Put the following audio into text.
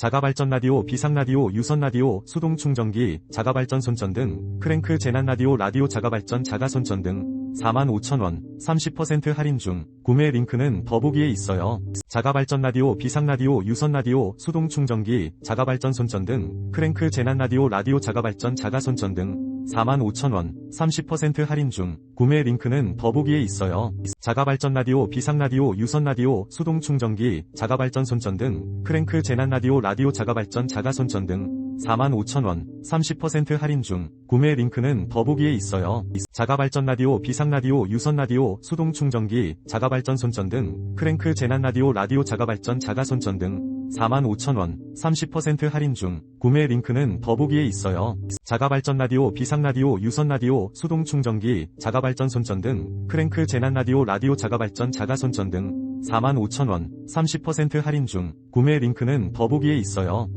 자가발전 라디오, 비상 라디오, 유선 라디오, 수동 충전기, 자가발전 손전 등, 크랭크 재난 라디오, 라디오 자가발전 자가 손전 등, 45,000원, 30% 할인 중, 구매 링크는 더보기에 있어요. 자가발전 라디오, 비상 라디오, 유선 라디오, 수동 충전기, 자가발전 손전 등, 크랭크 재난 라디오, 라디오 자가발전 자가 손전 등, 45,000원, 30% 할인 중, 구매 링크는 더보기에 있어요. 자가발전 라디오, 비상 라디오, 유선 라디오, 수동 충전기, 자가발전 손전 등, 크랭크 재난 라디오, 라디오 자가발전 자가 손전 등, 45,000원, 30% 할인 중, 구매 링크는 더보기에 있어요. 자가발전 라디오, 비상 라디오, 유선 라디오, 수동 충전기, 자가발전 손전 등, 크랭크 재난 라디오, 라디오 자가발전 자가 손전 등, 45,000원, 30% 할인 중, 구매 링크는 더보기에 있어요. 자가발전 라디오, 비상 라디오, 유선 라디오, 수동 충전기, 자가발전 손전 등, 크랭크 재난 라디오, 라디오 자가발전 자가 손전 등, 45,000원, 30% 할인 중, 구매 링크는 더보기에 있어요.